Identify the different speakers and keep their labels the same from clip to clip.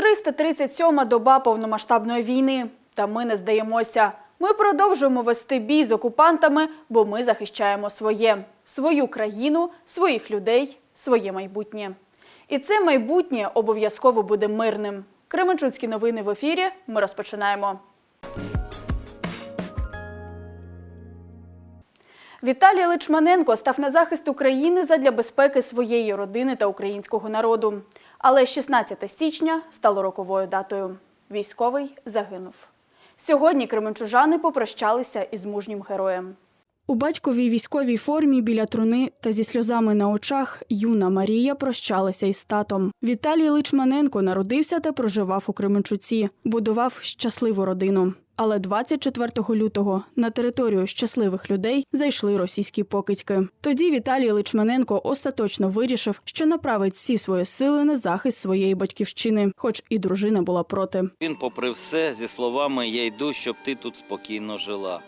Speaker 1: 337-ма доба повномасштабної війни. Та ми не здаємося. Ми продовжуємо вести бій з окупантами, бо ми захищаємо своє, свою країну, своїх людей, своє майбутнє. І це майбутнє обов'язково буде мирним. Кременчуцькі новини в ефірі. Ми розпочинаємо. Віталій Личманенко став на захист України задля безпеки своєї родини та українського народу. Але 16 січня стало роковою датою. Військовий загинув. Сьогодні кременчужани попрощалися із мужнім героєм. У батьковій військовій формі біля труни та зі сльозами на очах юна Марія прощалася із татом. Віталій Личманенко народився та проживав у Кременчуці, будував щасливу родину. Але 24 лютого на територію щасливих людей зайшли російські покидьки. Тоді Віталій Личманенко остаточно вирішив, що направить всі свої сили на захист своєї батьківщини, хоч і дружина була проти.
Speaker 2: Він, попри все, зі словами Я йду, щоб ти тут спокійно жила.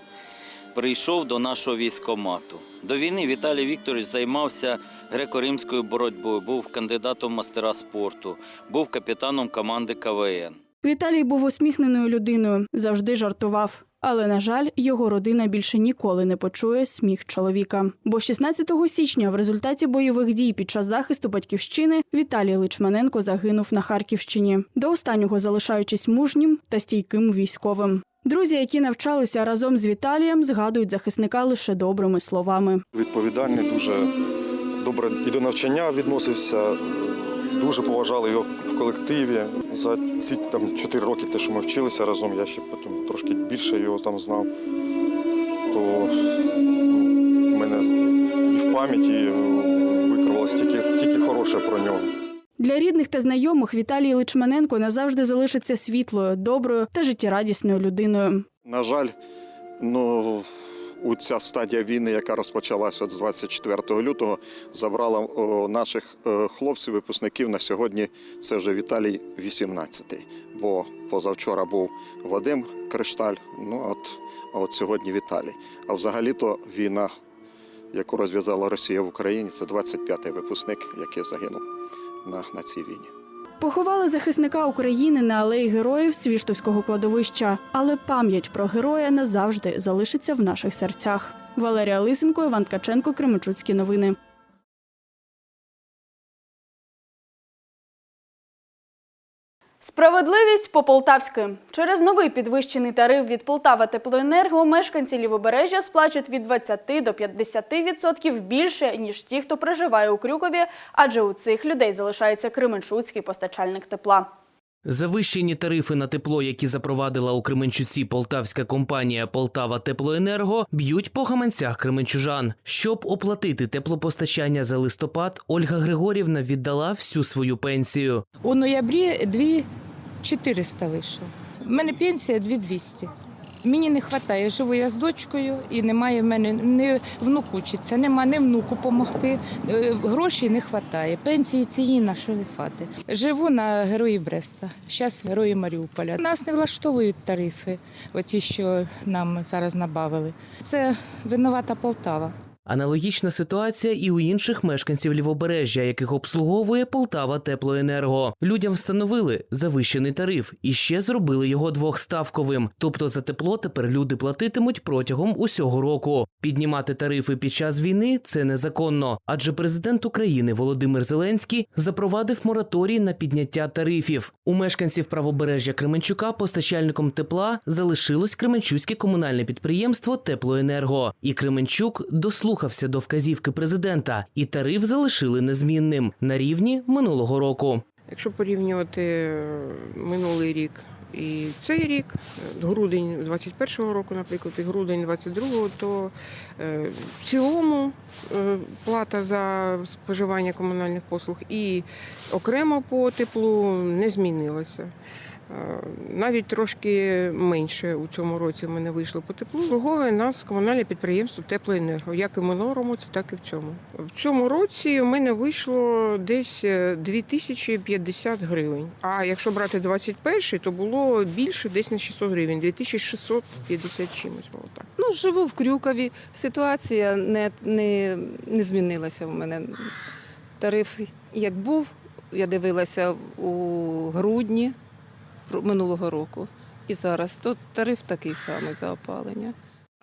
Speaker 2: Прийшов до нашого військомату. До війни Віталій Вікторович займався греко-римською боротьбою, був кандидатом мастера спорту, був капітаном команди КВН.
Speaker 1: Віталій був усміхненою людиною, завжди жартував. Але, на жаль, його родина більше ніколи не почує сміх чоловіка. Бо 16 січня в результаті бойових дій під час захисту батьківщини Віталій Личманенко загинув на Харківщині, до останнього залишаючись мужнім та стійким військовим. Друзі, які навчалися разом з Віталієм, згадують захисника лише добрими словами.
Speaker 3: відповідальний, дуже добре і до навчання відносився. Дуже поважали його в колективі. За ці там чотири роки, те, що ми вчилися разом, я ще потім трошки більше його там знав. То ну, мене і в пам'яті викривалось тільки, тільки хороше про нього.
Speaker 1: Для рідних та знайомих Віталій Личманенко назавжди залишиться світлою, доброю та життєрадісною людиною.
Speaker 3: На жаль, ну у ця стадія війни, яка розпочалася з 24 лютого, забрала наших е, хлопців, випускників на сьогодні. Це вже Віталій 18-й. Бо позавчора був Вадим Кришталь. Ну от, а от сьогодні Віталій. А взагалі-то війна, яку розв'язала Росія в Україні, це 25-й випускник, який загинув на, на цій війні.
Speaker 1: Поховали захисника України на алеї героїв Свіштовського кладовища, але пам'ять про героя назавжди залишиться в наших серцях. Валерія Лисенко, Іван Ткаченко, Кременчуцькі новини. Справедливість по-полтавськи. Через новий підвищений тариф від Полтава Теплоенерго мешканці Лівобережжя сплачують від 20 до 50% більше, ніж ті, хто проживає у Крюкові, адже у цих людей залишається Кременчуцький постачальник тепла.
Speaker 4: Завищені тарифи на тепло, які запровадила у Кременчуці полтавська компанія Полтава Теплоенерго, б'ють по гаманцях кременчужан. Щоб оплатити теплопостачання за листопад, Ольга Григорівна віддала всю свою пенсію.
Speaker 5: У ноябрі 2400 вийшло. У мене пенсія 2200. Мені не вистачає, живу я з дочкою і немає в мене не внук учиться, нема не внуку допомогти. Грошей не вистачає. Пенсії цієї на що не. Живу на герої Бреста, зараз герої Маріуполя. Нас не влаштовують тарифи, оці, що нам зараз набавили. Це винувата Полтава.
Speaker 4: Аналогічна ситуація і у інших мешканців лівобережжя, яких обслуговує Полтава Теплоенерго. Людям встановили завищений тариф і ще зробили його двохставковим. Тобто за тепло тепер люди платитимуть протягом усього року. Піднімати тарифи під час війни це незаконно, адже президент України Володимир Зеленський запровадив мораторій на підняття тарифів. У мешканців правобережжя Кременчука постачальником тепла залишилось Кременчуцьке комунальне підприємство Теплоенерго. І Кременчук дослухався до вказівки президента, і тариф залишили незмінним на рівні минулого року.
Speaker 6: Якщо порівнювати е, минулий рік і цей рік, е, грудень 21-го року, наприклад, і грудень 22-го, то е, в цілому плата за споживання комунальних послуг і окремо по теплу не змінилася. Е, Навіть трошки менше у цьому році в мене вийшло по теплу. Торговує нас комунальне підприємство Теплоенерго, як і в минулому, це так і в цьому. В цьому році у мене вийшло десь е, 2050 гривень. А якщо брати 21 то було більше десь на 600 гривень, 2650 чимось було так.
Speaker 7: Ну, живу в Крюкові. Ситуація не, не, не змінилася в мене. Тариф як був я дивилася у грудні минулого року. І зараз тут тариф такий самий за опалення.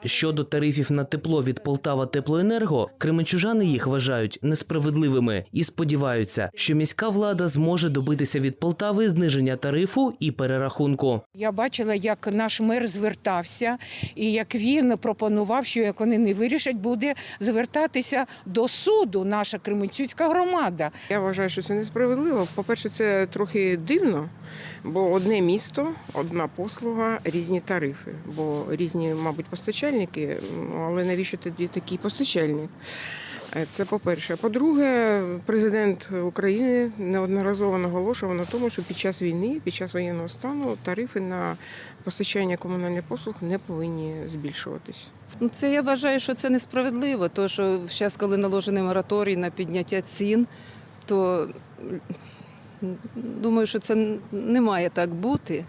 Speaker 4: Щодо тарифів на тепло від Полтава Теплоенерго, кременчужани їх вважають несправедливими і сподіваються, що міська влада зможе добитися від Полтави зниження тарифу і перерахунку.
Speaker 8: Я бачила, як наш мер звертався, і як він пропонував, що як вони не вирішать, буде звертатися до суду наша Кременчуцька громада.
Speaker 6: Я вважаю, що це несправедливо. По-перше, це трохи дивно, бо одне місто, одна послуга, різні тарифи, бо різні, мабуть, постачальники. Але навіщо тоді такий постачальник? Е, Це по-перше. По-друге, президент України неодноразово наголошував на тому, що під час війни, під час воєнного стану, тарифи на постачання комунальних послуг не повинні збільшуватись.
Speaker 7: Ну, це я вважаю, що це несправедливо, тому що зараз, коли наложений мораторій на підняття цін, то думаю, що це не має так бути.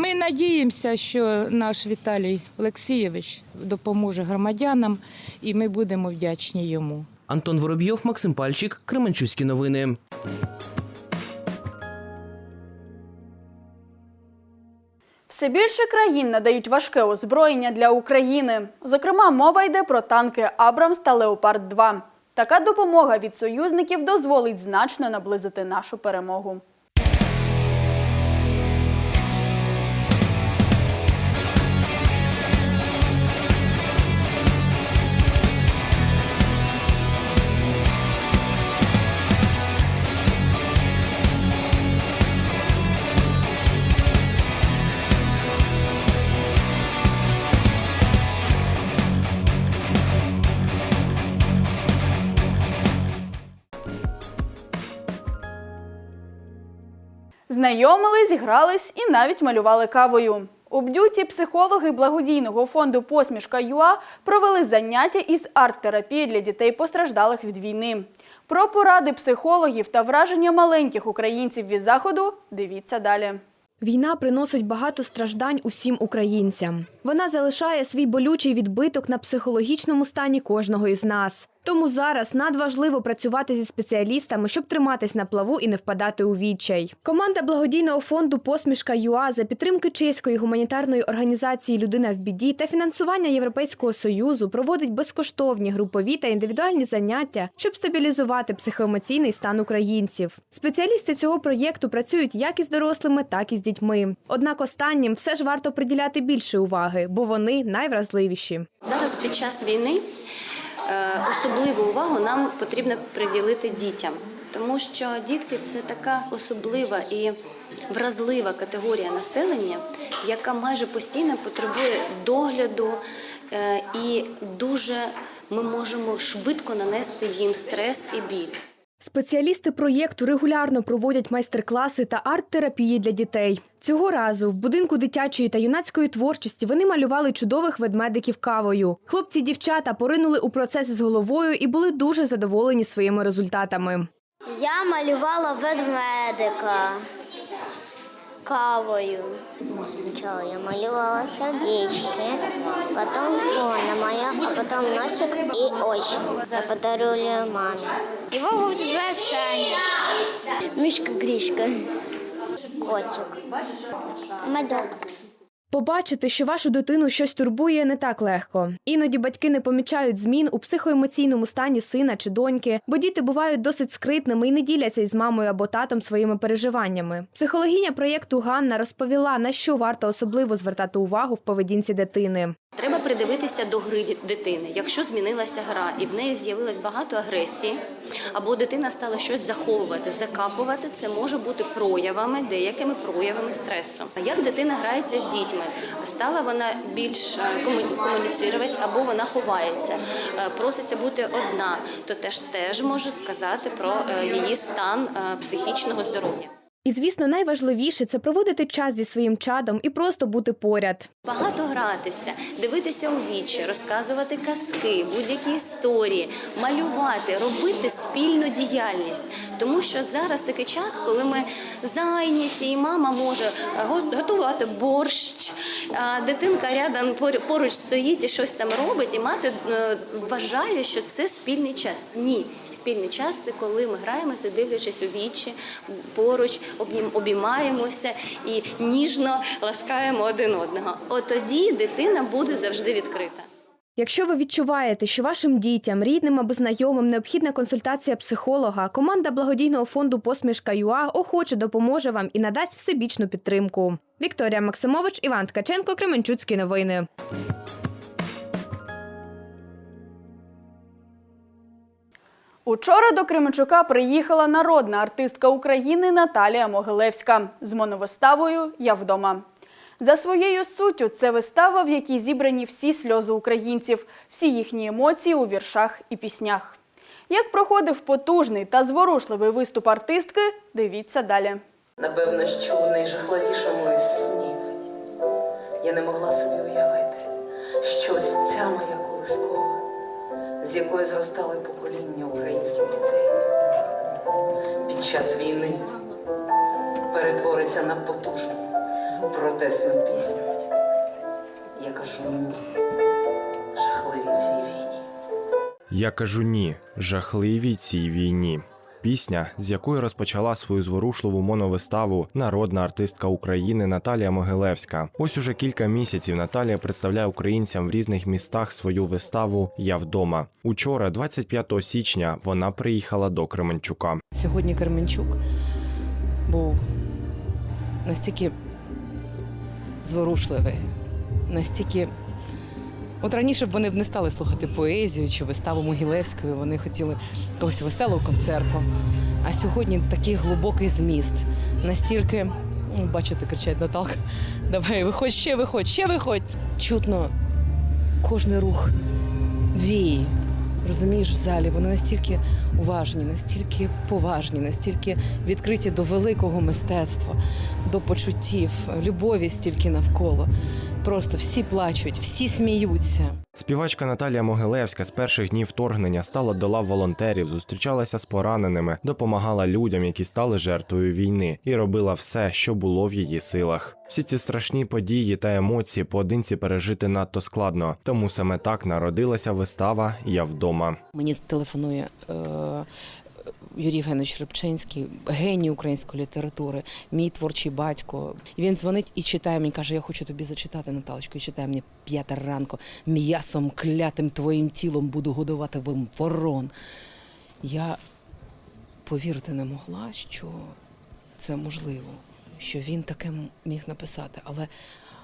Speaker 5: Ми надіємося, що наш Віталій Олексійович допоможе громадянам, і ми будемо вдячні йому.
Speaker 4: Антон Воробйов, Максим Пальчик, Кременчуцькі новини.
Speaker 1: Все більше країн надають важке озброєння для України. Зокрема, мова йде про танки Абрамс та Леопард 2 Така допомога від союзників дозволить значно наблизити нашу перемогу. Знайомились, грались і навіть малювали кавою. У бдюті психологи благодійного фонду Посмішка ЮА провели заняття із арт-терапії для дітей, постраждалих від війни. Про поради психологів та враження маленьких українців від заходу дивіться далі.
Speaker 9: Війна приносить багато страждань усім українцям. Вона залишає свій болючий відбиток на психологічному стані кожного із нас. Тому зараз надважливо працювати зі спеціалістами, щоб триматись на плаву і не впадати у відчай. Команда благодійного фонду Посмішка ЮА за підтримки чеської гуманітарної організації Людина в біді та фінансування Європейського союзу проводить безкоштовні групові та індивідуальні заняття, щоб стабілізувати психоемоційний стан українців. Спеціалісти цього проєкту працюють як із дорослими, так і з дітьми. Однак останнім все ж варто приділяти більше уваги, бо вони найвразливіші.
Speaker 10: Зараз під час війни особливу увагу нам потрібно приділити дітям, тому що дітки це така особлива і вразлива категорія населення, яка майже постійно потребує догляду е, і дуже ми можемо швидко нанести їм стрес і біль.
Speaker 9: Спеціалісти проєкту регулярно проводять майстер-класи та арт-терапії для дітей. Цього разу в будинку дитячої та юнацької творчості вони малювали чудових ведмедиків кавою. Хлопці й дівчата поринули у процес з головою і були дуже задоволені своїми результатами.
Speaker 11: Я малювала ведмедика кавою. Ну, Спочатку я малювала сердечки, потом фона моя, а потом носик и очи. Я подарила маме. Его будут звать Саня. Мишка Гришка. Котик. Медок.
Speaker 9: Побачити, що вашу дитину щось турбує, не так легко. Іноді батьки не помічають змін у психоемоційному стані сина чи доньки, бо діти бувають досить скритними і не діляться із мамою або татом своїми переживаннями. Психологиня проєкту Ганна розповіла, на що варто особливо звертати увагу в поведінці дитини.
Speaker 10: Треба придивитися до гри дитини. Якщо змінилася гра і в неї з'явилось багато агресії, або дитина стала щось заховувати, закапувати, це може бути проявами, деякими проявами стресу. Як дитина грається з дітьми? Стала вона більш комуніцірувати комуніцирувати, або вона ховається, е, проситься бути одна, то теж теж може сказати про е, її стан е, психічного здоров'я.
Speaker 9: І, звісно, найважливіше це проводити час зі своїм чадом і просто бути поряд.
Speaker 10: Багато гратися, дивитися у вічі, розказувати казки, будь-які історії, малювати, робити спільну діяльність. Тому що зараз такий час, коли ми зайняті, і мама може готувати борщ, а дитинка рядом пор- поруч стоїть і щось там робить, і мати е, вважає, що це спільний час. Ні, спільний час це коли ми граємося, дивлячись у вічі, поруч, обіймаємося і ніжно ласкаємо один одного. От тоді дитина буде завжди відкрита.
Speaker 9: Якщо ви відчуваєте, що вашим дітям, рідним або знайомим необхідна консультація психолога, команда благодійного фонду Посмішка ЮА охоче допоможе вам і надасть всебічну підтримку. Вікторія Максимович, Іван Ткаченко, Кременчуцькі новини.
Speaker 1: Учора до Кременчука приїхала народна артистка України Наталія Могилевська з моновиставою Я вдома. За своєю суттю, це вистава, в якій зібрані всі сльози українців, всі їхні емоції у віршах і піснях. Як проходив потужний та зворушливий виступ артистки, дивіться далі.
Speaker 12: Напевно, що в найжахливішому із снів я не могла собі уявити, що ось ця моя колискова, з якої зростали покоління українських дітей, під час війни перетвориться на потужну протесну пісню. Я кажу ні жахливій цій війні.
Speaker 13: Я кажу ні, жахливій цій війні. Пісня, з якої розпочала свою зворушливу моновиставу народна артистка України Наталія Могилевська. Ось уже кілька місяців Наталія представляє українцям в різних містах свою виставу Я вдома. Учора, 25 січня, вона приїхала до Кременчука.
Speaker 12: Сьогодні Кременчук був настільки зворушливий, настільки. От раніше б вони б не стали слухати поезію чи виставу Могилевської, вони хотіли когось веселого концерту. А сьогодні такий глибокий зміст, настільки, ну, бачите, кричать Наталка, давай виходь, ще виходь, ще виходь. Чутно кожний рух вії, розумієш, в залі. Вони настільки уважні, настільки поважні, настільки відкриті до великого мистецтва, до почуттів, любові стільки навколо. Просто всі плачуть, всі сміються.
Speaker 13: Співачка Наталія Могилевська з перших днів вторгнення стала до лав волонтерів, зустрічалася з пораненими, допомагала людям, які стали жертвою війни, і робила все, що було в її силах. Всі ці страшні події та емоції поодинці пережити надто складно, тому саме так народилася вистава Я вдома.
Speaker 12: Мені телефонує е, Юрій Євгенович Рибчинський, геній української літератури, мій творчий батько. Він дзвонить і читає мені, каже: Я хочу тобі зачитати, Наталочко, і читає мені п'ята ранку. М'ясом клятим твоїм тілом буду годувати вам ворон. Я повірити не могла, що це можливо, що він таке міг написати. Але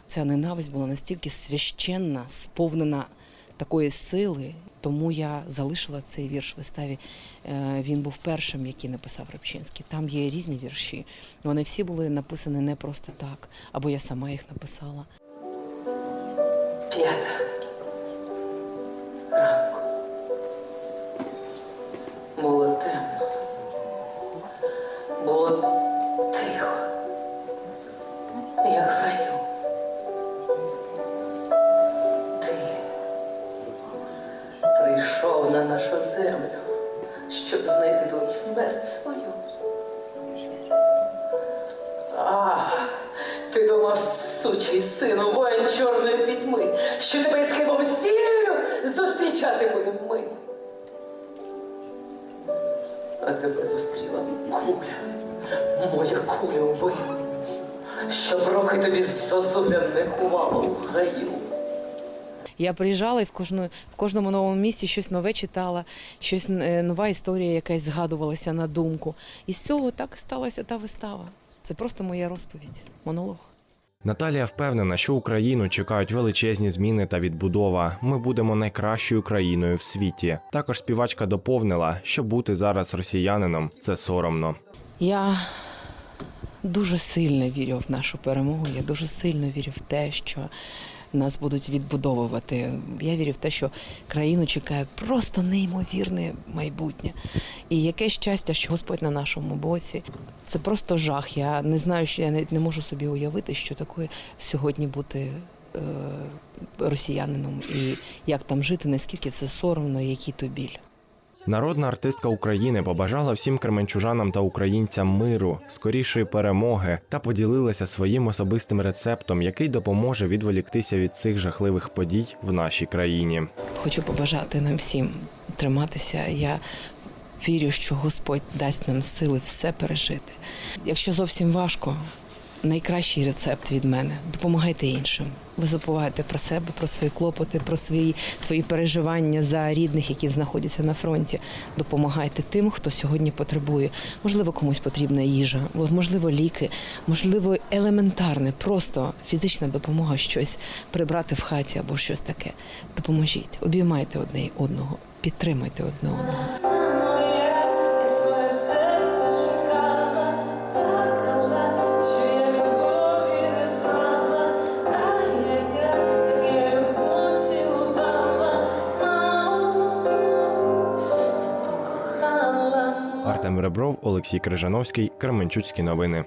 Speaker 12: ця ненависть була настільки священна, сповнена такої сили, тому я залишила цей вірш в виставі. Е, Він був першим, який написав Рибчинський. Там є різні вірші. Вони всі були написані не просто так, або я сама їх написала. П'ята ранку. Було землю, щоб знайти тут смерть свою. А, ти думав, сучий сину, воїн чорної пітьми, що тебе із хлібом сіллю зустрічати будемо ми. А тебе зустріла куля, моя куля вбила, щоб роки тобі з не кувало в гаю. Я приїжджала і в кожну, в кожному новому місці щось нове читала, щось е, нова історія якась згадувалася на думку. І з цього так і сталася та вистава. Це просто моя розповідь, монолог.
Speaker 13: Наталія впевнена, що Україну чекають величезні зміни та відбудова. Ми будемо найкращою країною в світі. Також співачка доповнила, що бути зараз росіянином це соромно.
Speaker 12: Я дуже сильно вірю в нашу перемогу. Я дуже сильно вірю в те, що нас будуть відбудовувати. Я вірю в те, що країну чекає просто неймовірне майбутнє. І яке щастя, що Господь на нашому боці. Це просто жах. Я не знаю, що я навіть не можу собі уявити, що таке сьогодні бути е, росіянином і як там жити, наскільки це соромно, який то біль.
Speaker 13: Народна артистка України побажала всім кременчужанам та українцям миру, скорішої перемоги та поділилася своїм особистим рецептом, який допоможе відволіктися від цих жахливих подій в нашій країні.
Speaker 12: Хочу побажати нам всім триматися. Я вірю, що Господь дасть нам сили все пережити. Якщо зовсім важко, найкращий рецепт від мене допомагайте іншим. Ви забуваєте про себе, про свої клопоти, про свої, свої переживання за рідних, які знаходяться на фронті. Допомагайте тим, хто сьогодні потребує. Можливо, комусь потрібна їжа, можливо, ліки, можливо, елементарне, просто фізична допомога, щось прибрати в хаті або щось таке. Допоможіть, обіймайте одне одного, підтримайте одне одного.
Speaker 13: Ребров, Олексій Крижановський, Кременчуцькі новини.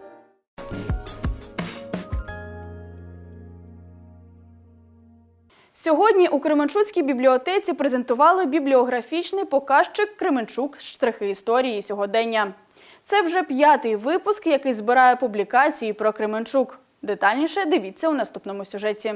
Speaker 1: Сьогодні у Кременчуцькій бібліотеці презентували бібліографічний показчик Кременчук штрихи історії сьогодення. Це вже п'ятий випуск, який збирає публікації про Кременчук. Детальніше дивіться у наступному сюжеті.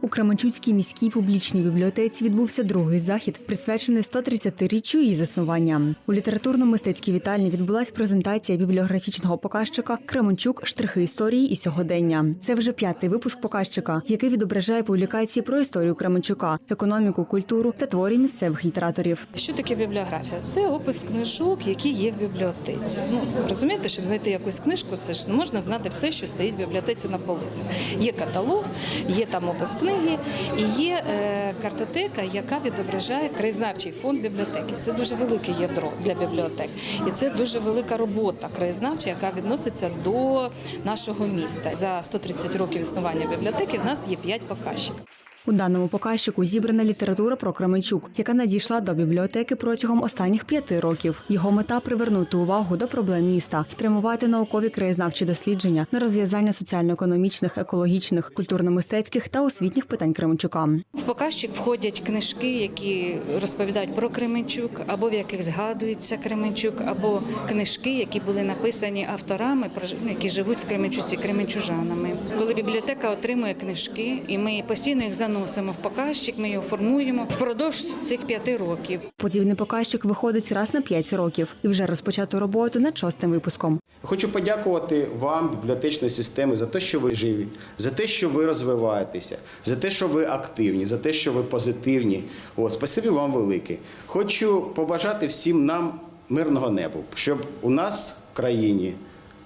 Speaker 14: У Кременчуцькій міській публічній бібліотеці відбувся другий захід, присвячений 130-річчю її заснування. У літературно-мистецькій вітальні відбулася презентація бібліографічного показчика Кременчук штрихи історії і сьогодення. Це вже п'ятий випуск показчика, який відображає публікації про історію Кременчука, економіку, культуру та творі місцевих літераторів.
Speaker 15: Що таке бібліографія? Це опис книжок, які є в бібліотеці. Ну розумієте, щоб знайти якусь книжку, це ж не можна знати все, що стоїть в бібліотеці на полицях. Є каталог, є там опис книги і є е, картотека, яка відображає краєзнавчий фонд бібліотеки. Це дуже велике ядро для бібліотек, і це дуже велика робота краєзнавча, яка відноситься до нашого міста. За 130 років існування бібліотеки в нас є 5 показчиків.
Speaker 14: У даному показчику зібрана література про Кременчук, яка надійшла до бібліотеки протягом останніх п'яти років. Його мета привернути увагу до проблем міста, спрямувати наукові краєзнавчі дослідження на розв'язання соціально-економічних, екологічних, культурно-мистецьких та освітніх питань Кременчука.
Speaker 15: В показчик входять книжки, які розповідають про Кременчук, або в яких згадується Кременчук, або книжки, які були написані авторами, прож- які живуть в Кременчуці, кременчужанами. Коли бібліотека отримує книжки, і ми постійно їх заносимо в показчик, ми його формуємо впродовж цих п'яти років.
Speaker 14: Подібний показчик виходить раз на п'ять років і вже розпочато роботу над шостим випуском.
Speaker 16: Хочу подякувати вам, бібліотечної системи, за те, що ви живі, за те, що ви розвиваєтеся, за те, що ви активні, за те, що ви позитивні. От, спасибі вам велике. Хочу побажати всім нам мирного неба, щоб у нас в країні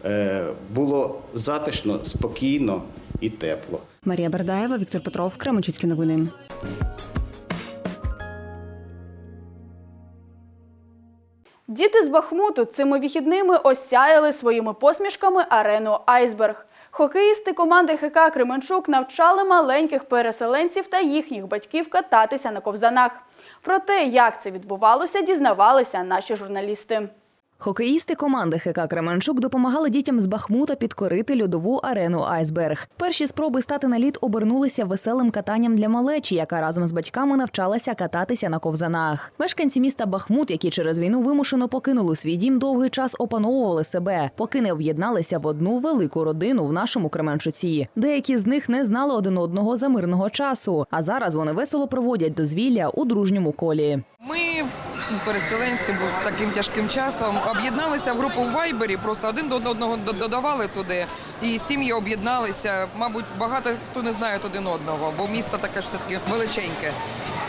Speaker 16: е, було затишно, спокійно і тепло.
Speaker 14: Марія Бердаєва, Віктор Петров, Кременчуцькі новини.
Speaker 1: Діти з Бахмуту цими вихідними осяяли своїми посмішками арену Айсберг. Хокеїсти команди ХК Кременчук навчали маленьких переселенців та їхніх батьків кататися на ковзанах. Про те, як це відбувалося, дізнавалися наші журналісти.
Speaker 17: Хокеїсти команди ХК Кременчук допомагали дітям з Бахмута підкорити льодову арену Айсберг. Перші спроби стати на лід обернулися веселим катанням для малечі, яка разом з батьками навчалася кататися на ковзанах. Мешканці міста Бахмут, які через війну вимушено покинули свій дім, довгий час опановували себе, поки не об'єдналися в одну велику родину в нашому Кременчуці. Деякі з них не знали один одного за мирного часу, а зараз вони весело проводять дозвілля у дружньому колі.
Speaker 18: Ми, переселенці, бо з таким тяжким часом об'єдналися в групу в Вайбері, просто один до одного додавали туди, і сім'ї об'єдналися. Мабуть, багато хто не знає один одного, бо місто таке ж все-таки величеньке.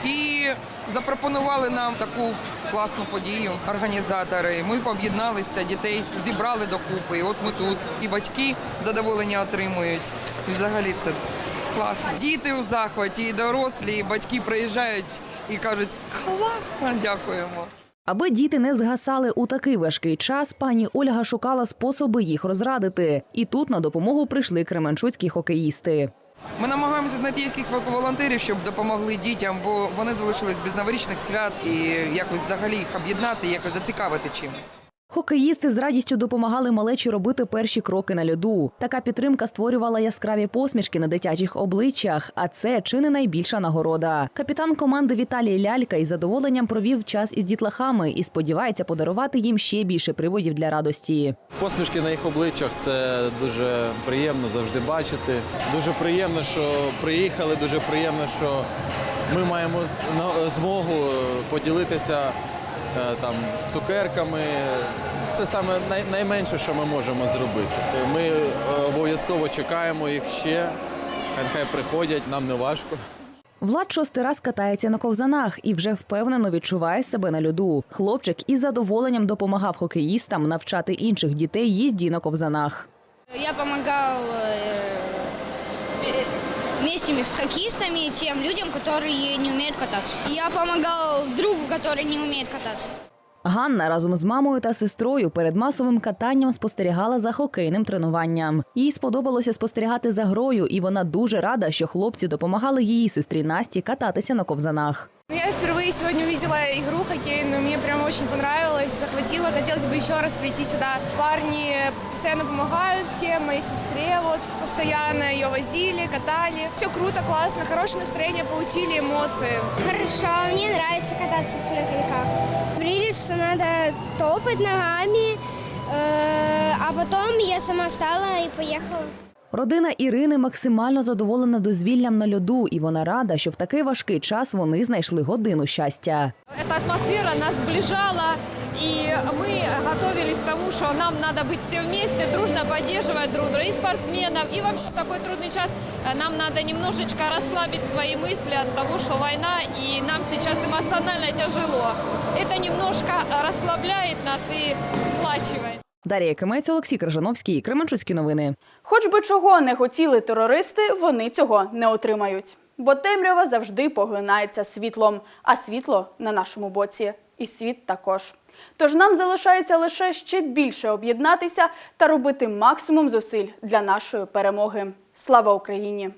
Speaker 18: І запропонували нам таку класну подію організатори. Ми об'єдналися, дітей зібрали докупи. І от ми тут. І батьки задоволення отримують. І взагалі це класно. Діти у захваті, і дорослі, і батьки приїжджають і кажуть, класно, дякуємо.
Speaker 17: Аби діти не згасали у такий важкий час, пані Ольга шукала способи їх розрадити. І тут на допомогу прийшли кременчуцькі хокеїсти.
Speaker 18: Ми намагаємося знайти якихось волонтерів, щоб допомогли дітям, бо вони залишились без новорічних свят і якось взагалі їх об'єднати, якось зацікавити чимось.
Speaker 17: Хокеїсти з радістю допомагали малечі робити перші кроки на льоду. Така підтримка створювала яскраві посмішки на дитячих обличчях, а це чи не найбільша нагорода. Капітан команди Віталій Лялька із задоволенням провів час із дітлахами і сподівається подарувати їм ще більше приводів для радості.
Speaker 19: Посмішки на їх обличчях це дуже приємно завжди бачити. Дуже приємно, що приїхали. Дуже приємно, що ми маємо змогу поділитися там цукерками. Це саме найменше, що ми можемо зробити. Ми е, обов'язково чекаємо їх ще. Хай хай приходять, нам не важко.
Speaker 17: Влад шостий раз катається на ковзанах і вже впевнено відчуває себе на льоду. Хлопчик із задоволенням допомагав хокеїстам навчати інших дітей їзді на ковзанах.
Speaker 11: Я помогал вместе с хоккеистами тем людям, которые не умеют кататься. Я помогал другу, который не умеет кататься.
Speaker 17: Ганна разом з мамою та сестрою перед масовим катанням спостерігала за хокейним тренуванням. Їй сподобалося спостерігати за грою, і вона дуже рада, що хлопці допомагали її сестрі Насті кататися на ковзанах.
Speaker 11: Я Я впервые сегодня увидела игру хоккейную, мне прям очень понравилось, захватило, хотелось бы еще раз прийти сюда. Парни постоянно помогают всем, моей сестре вот постоянно ее возили, катали. Все круто, классно, хорошее настроение, получили эмоции. Хорошо, мне нравится кататься на коньках. Говорили, что надо топать ногами, а потом я сама стала и поехала.
Speaker 17: Родина Ірини максимально задоволена дозвіллям на льоду, і вона рада, що в такий важкий час вони знайшли годину щастя.
Speaker 15: Эта атмосфера нас сближала, и мы готовились к тому, что нам надо быть все вместе, дружно поддерживать друг друга, и спортсменов, и вообще в такой трудный час э, нам надо немножечко расслабить свои мысли от того, что война, и нам сейчас эмоционально тяжело. Это немножко расслабляет нас и сплачивает.
Speaker 17: Дар'я Кимець, Олексій Крижановський, Кременчуцькі новини.
Speaker 1: Хоч би чого не хотіли терористи, вони цього не отримають. Бо темрява завжди поглинається світлом, а світло на нашому боці. І світ також. Тож нам залишається лише ще більше об'єднатися та робити максимум зусиль для нашої перемоги. Слава Україні!